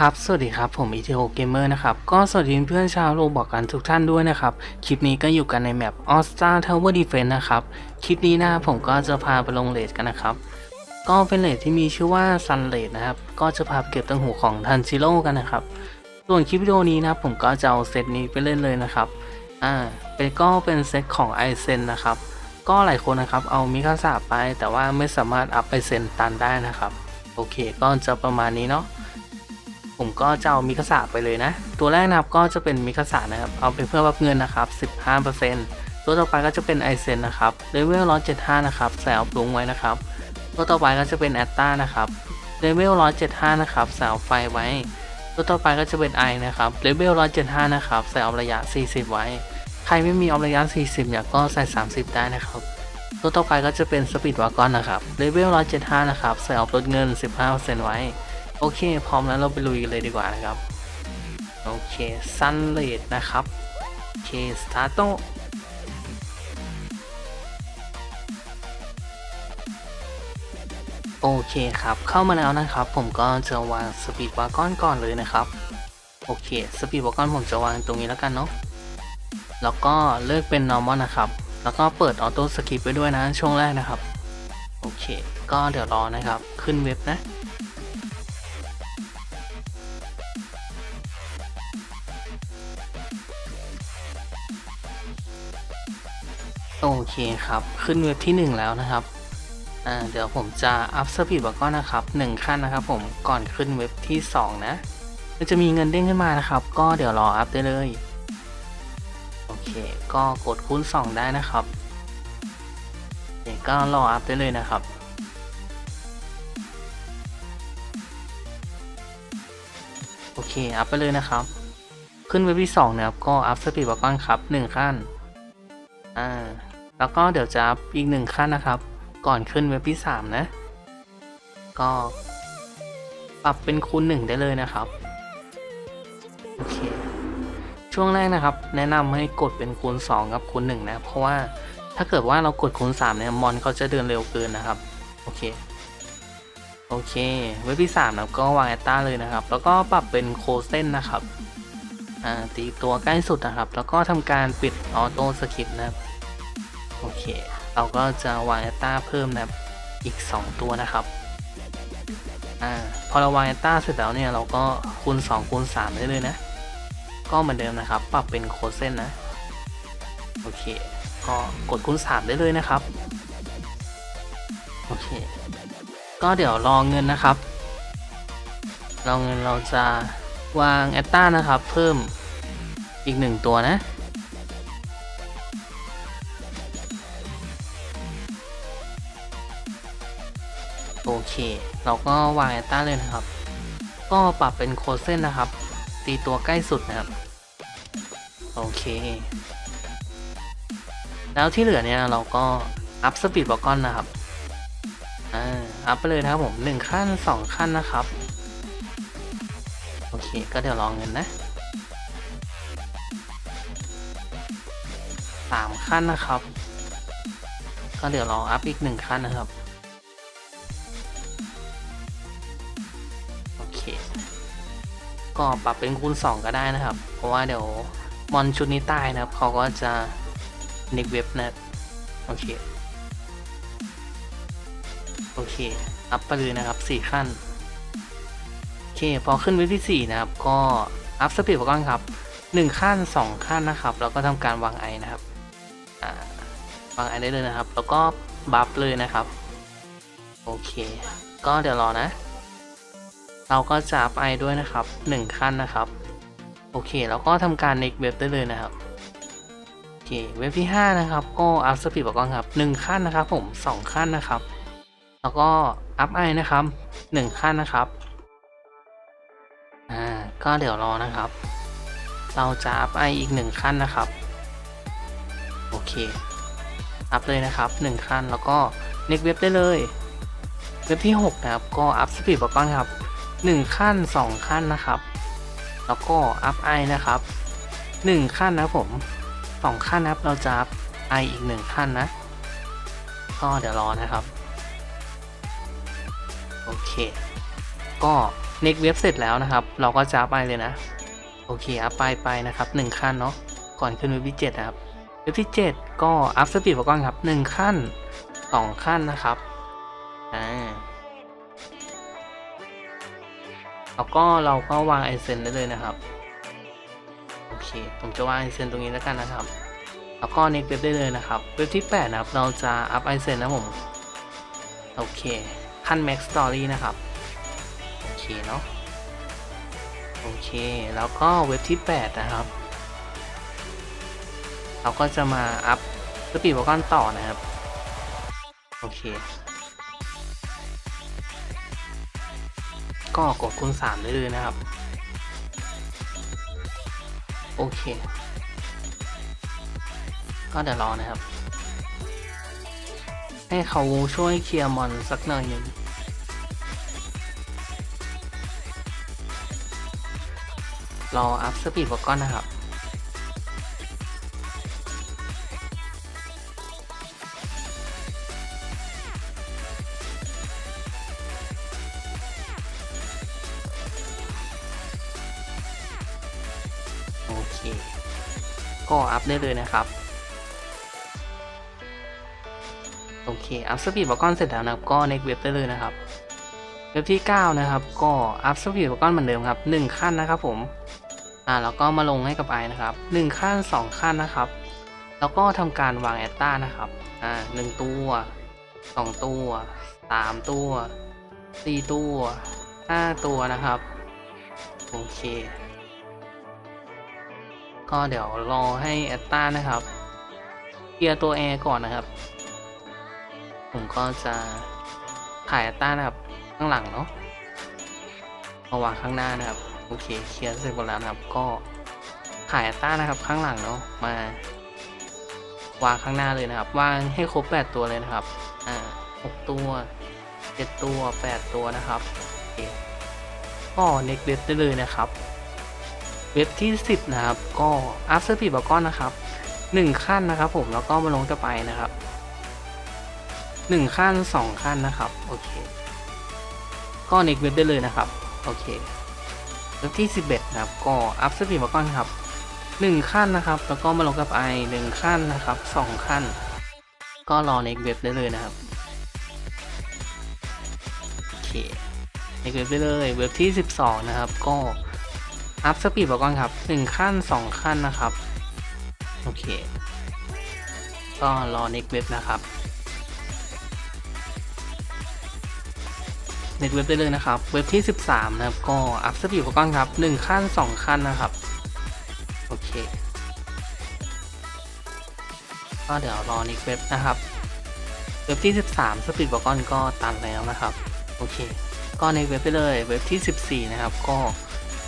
ครับ สวัสดีครับ ผม e t o Gamer นะครับ ก็สวัสดีเพื่อนชาวโรบอกกันทุกท่านด้วยนะครับ คลิปนี้ก็อยู่กันในแมป All Star Tower Defense นะครับ คลิปนี้นะผมก็จะพาไปลงเลดกันนะครับ ก็เป็นเลดที่มีชื่อว่า Sun Raid นะครับ ก็จะพาไปเก็บตังหูของทันจิโร่กันนะครับ ส่วนคลิปวิดีโอนี้นะผมก็จะเอาเซตนี้ไปเล่นเลยนะครับ อ่า เป็นก็เป็นเซตของไอเซนนะครับ ก็หลายคนนะครับเอามิคาสาไป แต่ว่าไม่สามารถอัพไปเซนตันได้นะครับ โอเค ก็จะประมาณนี้เนาะ ผมก็จะเอามิคาสะไปเลยนะ ตัวแรกนะครับก็จะเป็นมิคาสะนะครับ เอาไปเพื่อรับเงินนะครับ 15%ตัวต่อไปก็จะเป็นไอเซนนะครับเลเวล175นะครับใส่เอาปรุงไว้นะครับ ตัวต่อไปก็จะเป็นแอตตานะครับเลเวล175นะครับใส่เอาไฟไว้ ตัวต่อไปก็จะเป็นไอนะครับเลเวล175นะครับใส่เอาระยะ 40 ไว้ ใครไม่มีเอาระยะ 40เนี่ยก็ใส่ 30 ได้นะครับตัวต่อไปก็จะเป็นสปีดวากอนนะครับเลเวล175นะครับใส่เอาลดเงิน 15%ไว้ โอเค พร้อมแล้วเราไปลุยกันเลยดีกว่านะครับ โอเคซันเลดนะครับ โอเค สตาร์โตโอเคครับ เข้ามาแล้วนะครับ ผมก็จะวางสปีดวากอนก่อนเลยนะครับ โอเค สปีดวากอนผมจะวางตรงนี้แล้วกันเนาะ แล้วก็เลือกเป็น normal นะครับ แล้วก็เปิดออโต้สกิปไปด้วยนะช่วงแรกนะครับ โอเค ก็เดี๋ยวรอนะครับ ขึ้นเว็บนะ โอเคครับ ขึ้นเว็บที่ 1 แล้วนะครับอ่าเดี๋ยวผมจะอัพสปีดบอกก่อนนะครับ 1 ขั้นนะครับ ผมก่อนขึ้นเว็บที่ 2 นะมันจะมีเงินเด้งขึ้นมานะครับ ก็เดี๋ยวรออัพได้เลยโอเค ก็กดคูณ 2 ได้นะครับโอเคก็รออัพได้เลยนะครับโอเค อัพไปเลยนะครับ ขึ้นเว็บที่2นะครับ ก็อัพสปีดบอกก่อนครับ 1 ขั้น อ่า แล้วก็เดี๋ยวจะอีกหนึ่งขั้นนะครับ ก่อนขึ้นเว็บที่ 3 นะ ก็ปรับเป็นคูณ1ได้เลยนะครับโอเคช่วงแรกนะครับ แนะนำให้กดเป็นคูณ 2 กับคูณ1นะเพราะว่าถ้าเกิดว่าเรากดคูณ3เนี่ยมอนเขาจะเดินเร็วเกินนะครับโอเคโอเค เว็บที่3นะก็วางแอตตาเลยนะครับ แล้วก็ปรับเป็นโคเซนนะครับอ่าตีตัวใกล้สุดนะครับ แล้วก็ทำการปิดออโต้สคริปต์นะครับ โอเค เราก็จะวางแอตตาเพิ่มนะอีก 2 ตัวนะครับอ่าพอเราวางแอตตาเสร็จแล้วเนี่ยเราก็คูณ2คูณ3ได้เลยนะ ก็เหมือนเดิมนะครับ ปรับเป็นโคเซนนะ โอเค ก็กดคูณ3ได้เลยนะครับ โอเค ก็เดี๋ยวรอเงินนะครับ รอเงินเราจะวางแอตตานะครับ เพิ่มอีกหนึ่งตัวนะ โอเคเราก็วางแอตตาเลยนะครับ ก็ปรับเป็นโคเซนนะครับ ตีตัวใกล้สุดนะครับ โอเค แล้วที่เหลือเนี่ยเราก็อัพสปีดบอกอนนะครับอ่าอัพไปเลยนะครับผมหนึ่งขั้นสองขั้นนะครับ โอเค ก็เดี๋ยวรองเงินนะสามขั้นนะครับ ก็เดี๋ยวรออัพอีกหนึ่งขั้นนะครับ ก็ปรับเป็นคูณ 2 ก็ได้นะครับ เพราะว่าเดี๋ยวมอนชุดนี้ตายนะครับ เขาก็จะน็กเว็บนะโอเค โอเค อัพไปเลยนะครับ 4 ขั้น โอเค พอขึ้นเว็บที่ 4 นะครับ ก็อัพสปีดก่อนครับ 1 ขั้น 2 ขั้นนะครับ แล้วก็ทำการวางไอนะครับวางไอได้เลยนะครับ แล้วก็บัฟเลยนะครับ โอเค ก็เดี๋ยวรอนะ เราก็จะอัพไอด้วยนะครับ 1 ขั้นนะครับ โอเคแล้วก็ทำการ next เว็บได้เลยนะครับโอเคเว็บที่ 5 นะครับก็อัพสปีดก่อนครับ 1 ขั้นนะครับผม 2 ขั้นนะครับ แล้วก็อัพไอนะครับ 1 ขั้นนะครับอ่าก็เดี๋ยวรอนะครับ เราจะอัพไออีก 1 ขั้นนะครับโอเคอัพเลยนะครับ 1 ขั้นแล้วก็ next เว็บได้เลย เว็บที่ 6 นะครับ ก็อัพสปีดบอกก่อนครับ 1 ขั้น 2 ขั้นนะครับ แล้วก็อัพไอนะครับ 1 ขั้นนะผม 2 ขั้นนะครับเราจะอัพไออีก 1 ขั้นนะก็เดี๋ยวรอนะครับ โอเค ก็เน็กเว็บเสร็จแล้วนะครับ เราก็จะอัพไปเลยนะ โอเคอัพไปไปนะครับหนึ่งขั้นเนาะก่อนขึ้นเว็บที่เจ็ดนะครับเว็บที่เจ็ดก็อัพสปีดก่อนครับหนึ่งขั้นสองขั้นนะครับอ่า แล้วก็เราก็วางไอเซนได้เลยนะครับ โอเค ผมจะวางไอเซนตรงนี้แล้วกันนะครับ แล้วก็เน็กเว็บได้เลยนะครับ เว็บที่ 8 นะครับ เราจะอัพไอเซนนะผม โอเค ขั้น Max Story นะครับ โอเคเนาะ โอเค แล้วก็เว็บที่ 8 นะครับ เราก็จะมาอัพสปีดวอลกอนต่อนะครับ โอเค ก็กดคูณ3ได้เลยนะครับ โอเค ก็เดี๋ยวรอนะครับ ให้เขาช่วยเคลียร์มอนสักหน่อยหนึ่งรออัพสปีดก่อนนะครับ ก็อัพได้เลยนะครับ โอเค อัพสปีดบอกอนเสร็จแล้วนะครับก็เน็กเว็บได้เลยนะครับ เว็บที่ 9 นะครับ ก็อัพสปีดบอกอนเหมือนเดิมครับ 1 ขั้นนะครับผม อ่าแล้วก็มาลงให้กับไอนะครับ 1 ขั้น 2 ขั้นนะครับ แล้วก็ทำการวางแอตตานะครับ อ่าหนึ่งตัว 2 ตัว 3 ตัว 4 ตัว 5 ตัวนะครับ โอเค ก็เดี๋ยวรอให้แอตตานะครับเคลียร์ตัวแอร์ก่อนนะครับ ผมก็จะถ่ายแอตตานะครับ ข้างหลังเนาะมาวางข้างหน้านะครับ โอเคเคลียร์เสร็จหมดแล้วนะครับ ก็ถ่ายแอตตานะครับ ข้างหลังเนาะมาวางข้างหน้าเลยนะครับ วางให้ครบ 8 ตัวเลยนะครับ อ่าหกตัวเจ็ดตัวแปดตัวนะครับก็เน็กเว็บได้เลยนะครับ เว็บที่ 10 นะครับ ก็อัพสปีดบอกอนนะครับ 1 ขั้นนะครับผมแล้วก็มาลงจะไปนะครับ 1 ขั้น 2 ขั้นนะครับ โอเค ก็เน็กเว็บได้เลยนะครับ โอเค เว็บที่ 11 นะครับ ก็อัพสปีดบอกอนครับ 1 ขั้นนะครับ แล้วก็มาลงกับไอ1ขั้นนะครับ 2 ขั้น ก็รอเน็กเว็บได้เลยนะครับโอเคเน็กเว็บได้เลย เว็บที่ 12 นะครับ ก็ อัพสปีดบอกก่อนครับ 1 ขั้น 2 ขั้นนะครับ โอเค ก็รอเน็กเว็บนะครับเน็กเว็บได้เลยนะครับ เว็บที่ 13 นะครับ ก็อัพสปีดบอกก่อนครับ 1 ขั้น 2 ขั้นนะครับ โอเค ก็เดี๋ยวรอเน็กเว็บนะครับ เว็บที่ 13สปีดบอกก่อนก็ตันแล้วนะครับ โอเค ก็ในเว็บไปเลย เว็บที่ 14 นะครับ ก็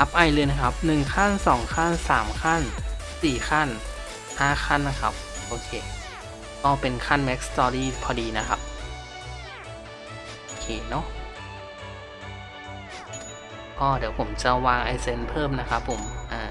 อัพไอเลยนะครับ 1 ขั้น 2 ขั้น 3 ขั้น 4 ขั้น 5 ขั้นนะครับ โอเคก็เป็นขั้น Max Story พอดีนะครับ โอเคเนาะก็เดี๋ยวผมจะวางไอเซนเพิ่มนะครับผม อ่า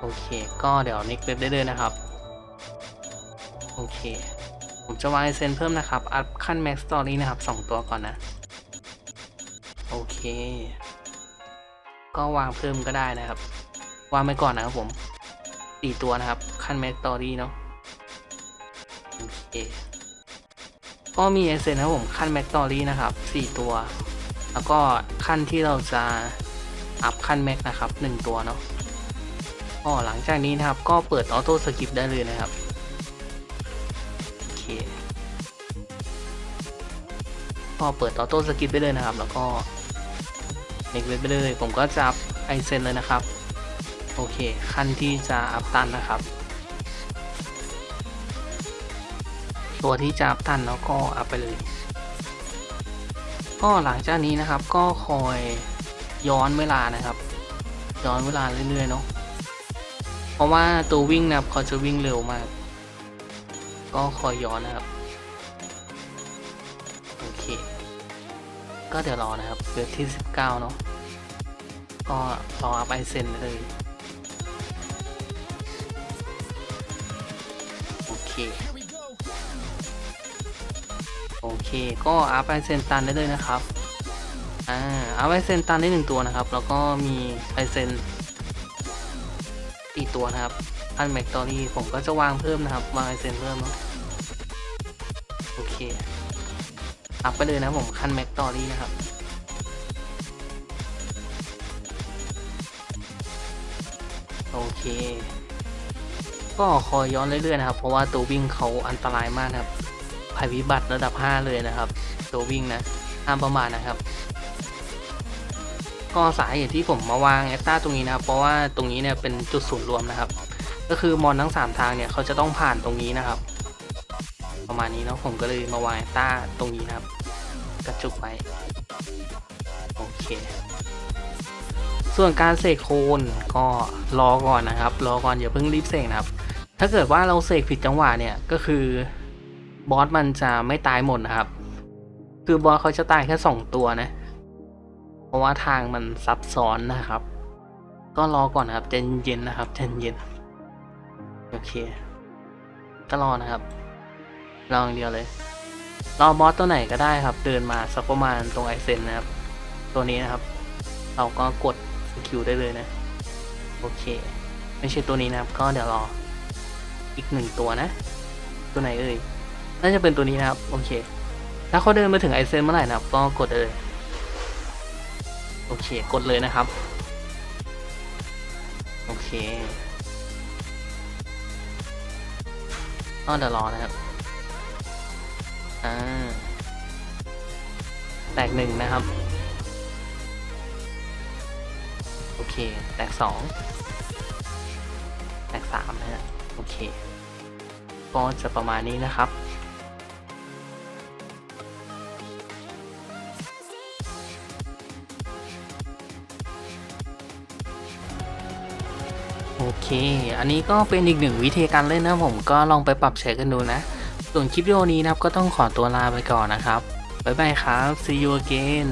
โอเค ก็เดี๋ยวนิกเว็บได้เลยนะครับ โอเค ผมจะวางไอเซนเพิ่มนะครับ อัพขั้น Max Story นะครับ 2 ตัวก่อนนะ โอเค ก็วางเพิ่มก็ได้นะครับ วางไปก่อนนะครับผมสี่ตัวนะครับ ขั้น Max Story เนาะโอเคก็มีไอเซนนะครับผมขั้น Max Story นะครับสี่ตัว แล้วก็ขั้นที่เราจะอัพขั้น Max นะครับหนึ่งตัวเนาะก็หลังจากนี้นะครับก็เปิดออโต้สกิปได้เลยนะครับโอเคก็เปิดออโต้สกิปไปเลยนะครับ แล้วก็ เน็กเว็บไปเลย ผมก็จะอัพไอเซนเลยนะครับ โอเค ขั้นที่จะอัพตันนะครับ ตัวที่จะอัพตันแล้วก็อัพไปเลย ก็หลังจากนี้นะครับก็คอยย้อนเวลานะครับ ย้อนเวลาเรื่อยๆเนาะเพราะว่าตัววิ่งนะครับเขาจะวิ่งเร็วมาก ก็คอยย้อนนะครับ ก็เดี๋ยวรอนะครับเว็บที่ 19 เนาะก็รออัพไอเซนเลยโอเคโอเค ก็อัพไอเซนตันได้เลยนะครับอ่าเอาไอเซนตันได้หนึ่งตัวนะครับ แล้วก็มีไอเซนอีกตัวนะครับอันแมกตอรี่ผมก็จะวางเพิ่มนะครับ วางไอเซนเพิ่มเนอะโอเค อัพไปเลยนะผมคันแม็กตอรี่นะครับโอเค ก็คอยย้อนเรื่อยๆนะครับ เพราะว่าตัววิ่งเขาอันตรายมากนะครับภัยพิบัติระดับ 5 เลยนะครับ ตัววิ่งนะห้ามประมาทนะครับ ก็สาเหตุที่ผมมาวางแอตตาตรงนี้นะครับ เพราะว่าตรงนี้เนี่ยเป็นจุดศูนย์รวมนะครับ ก็คือมอนทั้ง 3 ทางเนี่ยเขาจะต้องผ่านตรงนี้นะครับ ประมาณนี้เนาะผมก็เลยมาวางตตาตรงนี้นะครับ กระจุกไปโอเค ส่วนการเสกโคนก็รอก่อนนะครับ รอก่อนอย่าเพิ่งรีบเสกนะครับ ถ้าเกิดว่าเราเสกผิดจังหวะเนี่ยก็คือบอสมันจะไม่ตายหมดนะครับ คือบอสเขาจะตายแค่สองตัวนะ เพราะว่าทางมันซับซ้อนนะครับ ก็รอก่อนนะครับใจเย็นๆนะครับใจเย็นโอเคก็รอนะครับ รออย่างเดียวเลยรอบอสตัวไหนก็ได้ครับ เดินมาสักประมาณตรงไอเซนนะครับ ตัวนี้นะครับ เราก็กดสกิลได้เลยนะ โอเค ไม่ใช่ตัวนี้นะครับ ก็เดี๋ยวรออีกหนึ่งตัวนะ ตัวไหนเอ่ย น่าจะเป็นตัวนี้นะครับ โอเค ถ้าเขาเดินมาถึงไอเซนเมื่อไหร่นะครับ ก็กดได้เลย โอเค กดเลยนะครับ โอเคก็เดี๋ยวรอนะครับ อ่า แตกหนึ่งนะครับ โอเค แตกสอง แตกสามนะฮะ โอเค ก็จะประมาณนี้นะครับโอเค อันนี้ก็เป็นอีกหนึ่งวิธีการเล่นนะผมก็ลองไปปรับใช้กันดูนะ ส่วนคลิปวิดีโอนี้นะครับก็ต้องขอตัวลาไปก่อนนะครับ บ๊ายบายครับ see you again